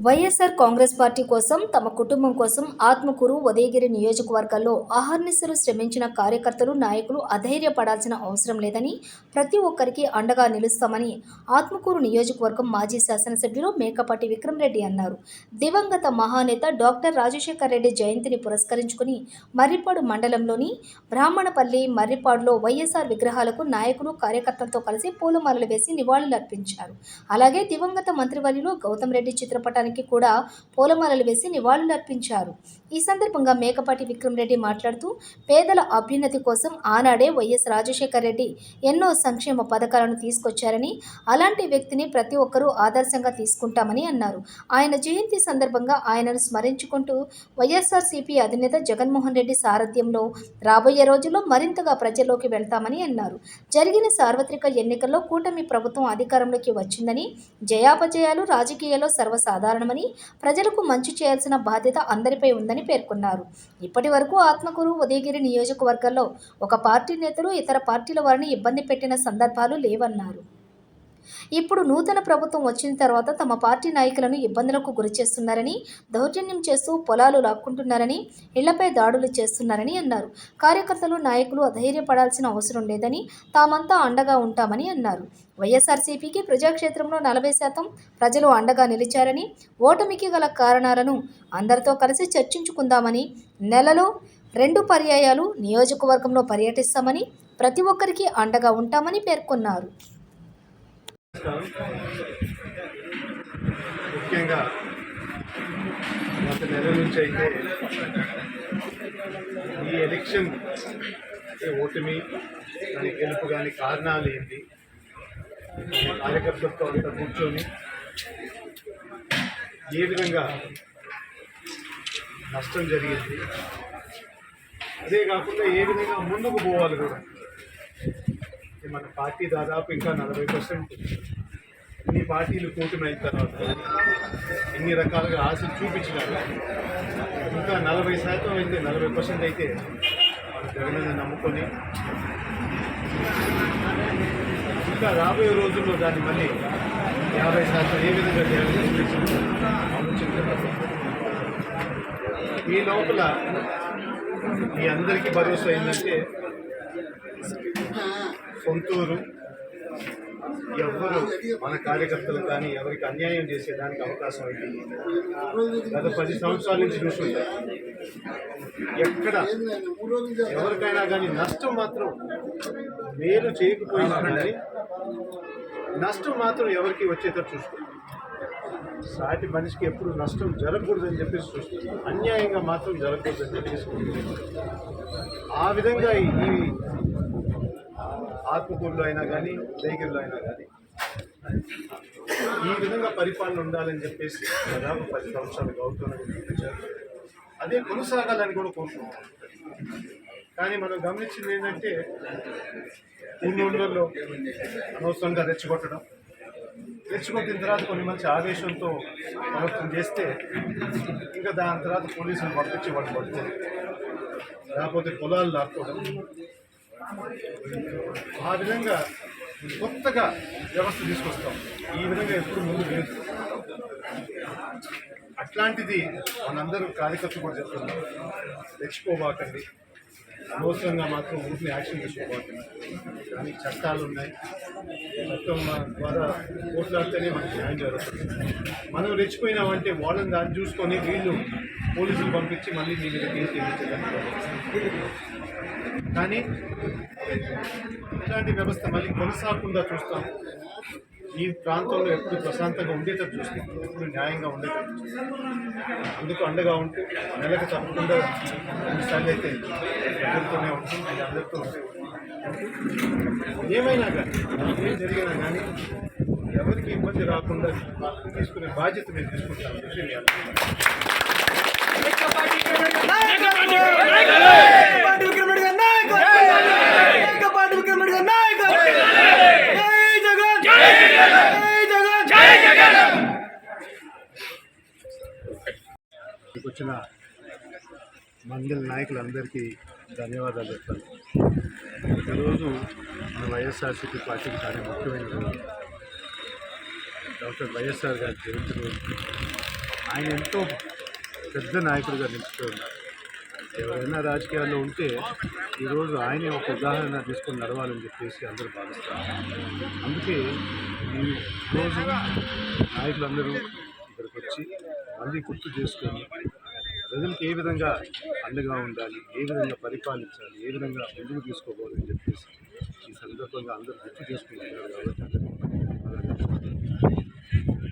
YSR Congress party కోసం తమ కుటుంబం కోసం ఆత్మకూరు ఉదయగిరి నియోజకవర్గాల్లో అహర్నిశలు శ్రమించిన కార్యకర్తలు నాయకులు అధైర్యపడాల్సిన అవసరం లేదని ప్రతి ఒక్కరికి అండగా నిలుస్తామని ఆత్మకూరు నియోజకవర్గం మాజీ శాసనసభ్యులు మేకపాటి విక్రమరెడ్డి అన్నారు. దివంగత మహానేత డాక్టర్ రాజశేఖర్ రెడ్డి జయంతిని పురస్కరించుకుని మర్రిపాడు మండలంలోని బ్రాహ్మణపల్లి మర్రిపాడులో వైఎస్ఆర్ విగ్రహాలకు నాయకులు కార్యకర్తలతో కలిసి పూలమాలలు వేసి నివాళులర్పించారు. అలాగే దివంగత మంత్రివర్యులు గౌతమ్ రెడ్డి చిత్రపటానికి కూడా పూలమాలలు వేసి నివాళులర్పించారు. ఈ సందర్భంగా మేకపాటి విక్రమరెడ్డి మాట్లాడుతూ పేదల అభ్యున్నతి కోసం ఆనాడే వైఎస్ రాజశేఖర్ రెడ్డి ఎన్నో సంక్షేమ పథకాలను తీసుకొచ్చారని అలాంటి వ్యక్తిని ప్రతి ఒక్కరూ ఆదర్శంగా తీసుకుంటామని అన్నారు. ఆయన జయంతి సందర్భంగా ఆయనను స్మరించుకుంటూ వైఎస్ఆర్సీపీ అధినేత జగన్మోహన్ రెడ్డి సారథ్యంలో రాబోయే రోజుల్లో మరింతగా ప్రజల్లోకి వెళ్తామని అన్నారు. జరిగిన సార్వత్రిక ఎన్నికల్లో కూటమి ప్రభుత్వం అధికారంలోకి వచ్చిందని జయాపజయాలు రాజకీయాల్లో కారణమని ప్రజలకు మంచి చేయాల్సిన బాధ్యత అందరిపై ఉందని పేర్కొన్నారు. ఇప్పటి వరకు ఆత్మకూరు ఉదయగిరి నియోజకవర్గంలో ఒక పార్టీ నేతలు ఇతర పార్టీల వారిని ఇబ్బంది పెట్టిన సందర్భాలు లేవన్నారు. ఇప్పుడు నూతన ప్రభుత్వం వచ్చిన తర్వాత తమ పార్టీ నాయకులను ఇబ్బందులకు గురి చేస్తున్నారని దౌర్జన్యం చేస్తూ పొలాలు లాక్కుంటున్నారని ఇళ్ళపై దాడులు చేస్తున్నారని అన్నారు. కార్యకర్తలు నాయకులు అధైర్యపడాల్సిన అవసరం లేదని తామంతా అండగా ఉంటామని అన్నారు. వైఎస్ఆర్సీపీకి ప్రజాక్షేత్రంలో నలభై శాతం ప్రజలు అండగా నిలిచారని ఓటమికి గల కారణాలను అందరితో కలిసి చర్చించుకుందామని నెలలో రెండు పర్యాయాలు నియోజకవర్గంలో పర్యటిస్తామని ప్రతి ఒక్కరికి అండగా ఉంటామని పేర్కొన్నారు. ముఖ్యంగా గత నెల నుంచి అయితే ఈ ఎలక్షన్ ఓటమి దాని గెలుపు కానీ కారణాలు ఏంటి? కార్యకర్తలతో అంతా కూర్చొని ఏ విధంగా నష్టం జరిగింది? అదే కాకుండా ఏ విధంగా ముందుకు పోవాలి కూడా? మన పార్టీ దాదాపు ఇంకా నలభై పర్సెంట్ ఇన్ని పార్టీలు కూటమి అయిన తర్వాత ఇన్ని రకాలుగా ఆశలు చూపించినారు. ఇంకా నలభై శాతం అయితే నలభై పర్సెంట్ అయితే జగనన్న నమ్ముకొని. ఇంకా రాబోయే రోజుల్లో దాన్ని మళ్ళీ యాభై శాతం ఏ విధంగా చేయాలని ఆలోచించారు ఈ లోపల మీ అందరికీ భరోసా ఏంటంటే సొంతూరు ఎవ్వరు మన కార్యకర్తలు కానీ ఎవరికి అన్యాయం చేసేదానికి అవకాశం అయితే గత పది సంవత్సరాల నుంచి చూస్తుంటారు ఎక్కడ ఎవరికైనా కానీ నష్టం మాత్రం మేలు చేయకపోయినా కానీ నష్టం మాత్రం ఎవరికి వచ్చేటట్టు చూస్తారు సాటి మనిషికి ఎప్పుడు నష్టం జరగకూడదని చెప్పేసి చూస్తుంది అన్యాయంగా మాత్రం జరగకూడదని చెప్పేసి ఆ విధంగా ఈ ఈ ఆత్మకూరులో అయినా కానీ ఉదయగిరిలో అయినా కానీ. ఈ విధంగా పరిపాలన ఉండాలని చెప్పేసి దాదాపు పది సంవత్సరాలు గౌరవం చూపించారు అదే కొనసాగాలని కూడా కోరుకుంటున్నాం. కానీ మనం గమనించింది ఏంటంటే ఊళ్ళో అనవసరంగా రెచ్చగొట్టడం రెచ్చగొట్టిన తర్వాత కొన్ని మంచి ఆవేశంతో ప్రవర్తన చేస్తే ఇంకా దాని తర్వాత పోలీసులు పంపించి వాళ్ళు పడుతుంది లేకపోతే పొలాలు లాక్కోవడం ఆ విధంగా కొత్తగా వ్యవస్థ తీసుకొస్తాం. ఈ విధంగా ఎప్పుడు ముందు లేదు. అట్లాంటిది మనందరూ కార్యకర్తలు కూడా చెప్తున్నాం తెచ్చుకోబాకండి అనవసరంగా మాత్రం ఊరిని యాక్షన్ తీసుకోబాకండి. కానీ చట్టాలు ఉన్నాయి. చట్టం ద్వారా పోట్లాడితేనే మనకి న్యాయం జరుగుతుంది. మనం రెచ్చిపోయినామంటే వాళ్ళని దాన్ని చూసుకొని వీళ్ళు పోలీసులు పంపించి మళ్ళీ మీ మీద కేసు చేయించడానికి కానీ ఇట్లాంటి వ్యవస్థ మళ్ళీ కొనసాగకుండా చూస్తాం. ఈ ప్రాంతంలో ఎప్పుడు ప్రశాంతంగా ఉండేటట్టు చూస్తాం. ఎప్పుడు న్యాయంగా ఉండేటట్టు అందుకు అండగా ఉంటూ నెలకు తప్పకుండా కొన్నిసార్లు అయితే ఎదుర్కొనే ఉంటుంది అందరితో ఏమైనా కానీ ఏం జరిగినా కానీ ఎవరికి ఇబ్బంది రాకుండా తీసుకునే బాధ్యత మేము తీసుకుంటాం విషయం మీ అందరికీ. పాటి విక్రముడి గారి నాయకత్వం! ఏకపాటి విక్రముడి గారి నాయకత్వం! జై జగన్! జై జగన్! ఇక్కడికి వచ్చిన మండల నాయకులందరికీ ధన్యవాదాలు చెప్తాను ఈరోజు మన వైఎస్ఆర్సీపీ పార్టీకి చాలా ముఖ్యమైన డాక్టర్ వైఎస్ఆర్ గారి జయంతి రోజు ఆయన ఎంతో పెద్ద నాయకుడిగా నిలిచిపోయి ఉన్నారు. ఎవరైనా రాజకీయాల్లో ఉంటే ఈరోజు ఆయనే ఒక ఉదాహరణ తీసుకొని నడవాలని చెప్పేసి అందరూ భావిస్తారు. అందుకే ఈరోజు నాయకులందరూ ఇక్కడికి వచ్చి మళ్ళీ గుర్తు చేసుకొని ప్రజలకు ఏ విధంగా అండగా ఉండాలి ఏ విధంగా పరిపాలించాలి ఏ విధంగా ముందుకు తీసుకోవాలని చెప్పేసి ఈ సందర్భంగా అందరూ గుర్తు చేసుకుంటున్నారు కాబట్టి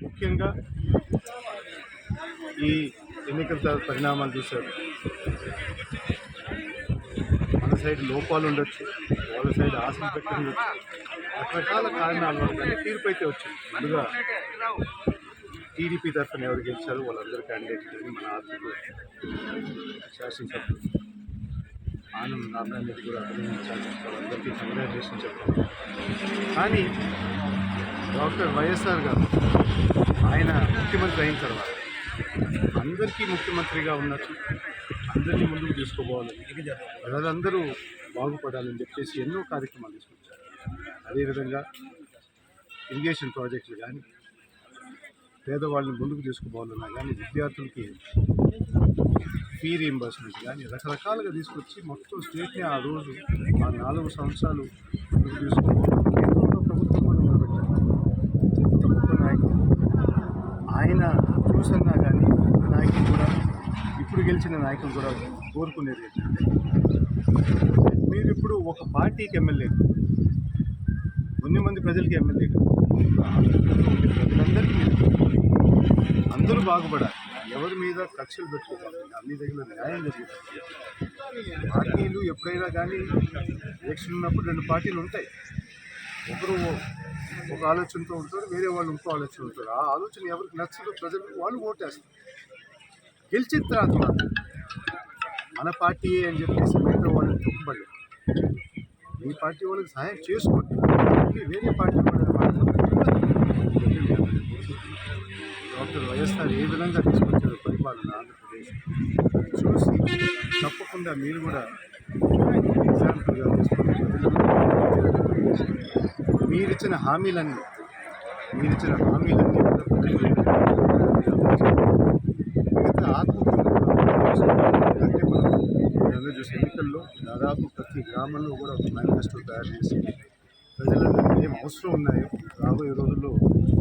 ముఖ్యంగా ఈ ఎన్నికల పరిణామాలు చూశారు. మన సైడ్ లోపాలు ఉండొచ్చు వాళ్ళ సైడ్ ఆశలు పెట్టి ఉండొచ్చు. రకరకాల కారణాల వల్ల తీర్పు అయితే వచ్చింది. ముందుగా టీడీపీ తరఫున ఎవరు గెలిచారు వాళ్ళందరూ క్యాండిడేట్ మన ఆర్థిక శాసనసభ్యులు ఆనంద్ నారాయణ రెడ్డి కూడా అభినందించాలి వాళ్ళందరికీ కంగ్రాచులేషన్ చెప్పాలి. కానీ డాక్టర్ వైఎస్ఆర్ గారు ఆయన ముఖ్యమంత్రి అయిన తర్వాత అందరికీ ముఖ్యమంత్రిగా ఉన్నట్టు అందరినీ ముందుకు తీసుకోపోవాలని ప్రజలందరూ బాగుపడాలని చెప్పేసి ఎన్నో కార్యక్రమాలు తీసుకొచ్చారు. అదేవిధంగా ఇరిగేషన్ ప్రాజెక్టులు కానీ పేదవాళ్ళని ముందుకు తీసుకుపోవాలన్నా కానీ విద్యార్థులకి ఫీ రీంబర్స్మెంట్ కానీ రకరకాలుగా తీసుకొచ్చి మొత్తం స్టేట్ని ఆ రోజు ఆ నాలుగు సంవత్సరాలు ముందుకు తీసుకుపోవడం కేంద్రంలో ప్రభుత్వం కూడా నిలబెట్టారు. గొప్ప నాయకుడు ఆయన చూసన్నా కానీ నాయకులు కూడా ఇప్పుడు గెలిచిన నాయకులు కూడా కోరుకునేది ఏంటంటే మీరు ఇప్పుడు ఒక పార్టీకి ఎమ్మెల్యే కొన్ని మంది ప్రజలకి ఎమ్మెల్యే ప్రజలందరికీ అందరూ బాగుపడాలి. ఎవరి మీద కక్షలు పెట్టుకోవాలి అన్ని దగ్గర న్యాయం జరుగుతుంది. పార్టీలు ఎప్పుడైనా కానీ ఎలక్షన్ ఉన్నప్పుడు రెండు పార్టీలు ఉంటాయి. ఒకరు ఒక ఆలోచనతో ఉంటారు వేరే వాళ్ళు ఇంకో ఆలోచన ఉంటారు. ఆ ఆలోచన ఎవరికి నచ్చదు ప్రజలు వాళ్ళు ఓటేస్తారు. గెలిచిన తర్వాత మన పార్టీయే అని చెప్పేసి మిగతా వాళ్ళని తొక్కుబడి మీ పార్టీ వాళ్ళకి సహాయం చేసుకోండి. వేరే పార్టీ వాళ్ళని మాట్లాడుతున్నారు వైఎస్ఆర్ ఏ విధంగా తీసుకొచ్చారో పరిపాలన ఆంధ్రప్రదేశ్? చూసి తప్పకుండా మీరు కూడా ఎగ్జాంపుల్గా మీరు మీరిచ్చిన హామీలన్నీ మీరిచ్చిన హామీలన్నీ కూడా మిగతా చూసే. ఎన్నికల్లో దాదాపు ప్రతి గ్రామంలో కూడా ఒక మేనిఫెస్టో తయారు చేసి ప్రజలందరికీ ఏం అవసరం ఉన్నాయో రాబోయే రోజుల్లో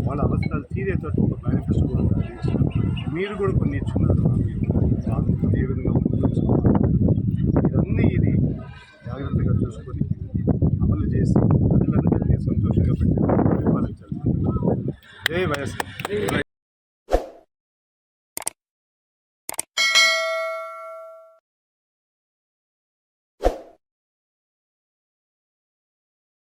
వాళ్ళ అవసరాలు తీరేటట్టు ఒక మేనిఫెస్టో కూడా తయారు మీరు కూడా కొన్ని ఇచ్చున్నారు ఏ విధంగా ఇవన్నీ ఇది జాగ్రత్తగా చూసుకొని అమలు చేసి ప్రజలందరినీ సంతోషంగా పెట్టి పరిపాలించాలి. జై వైఎస్ఆర్.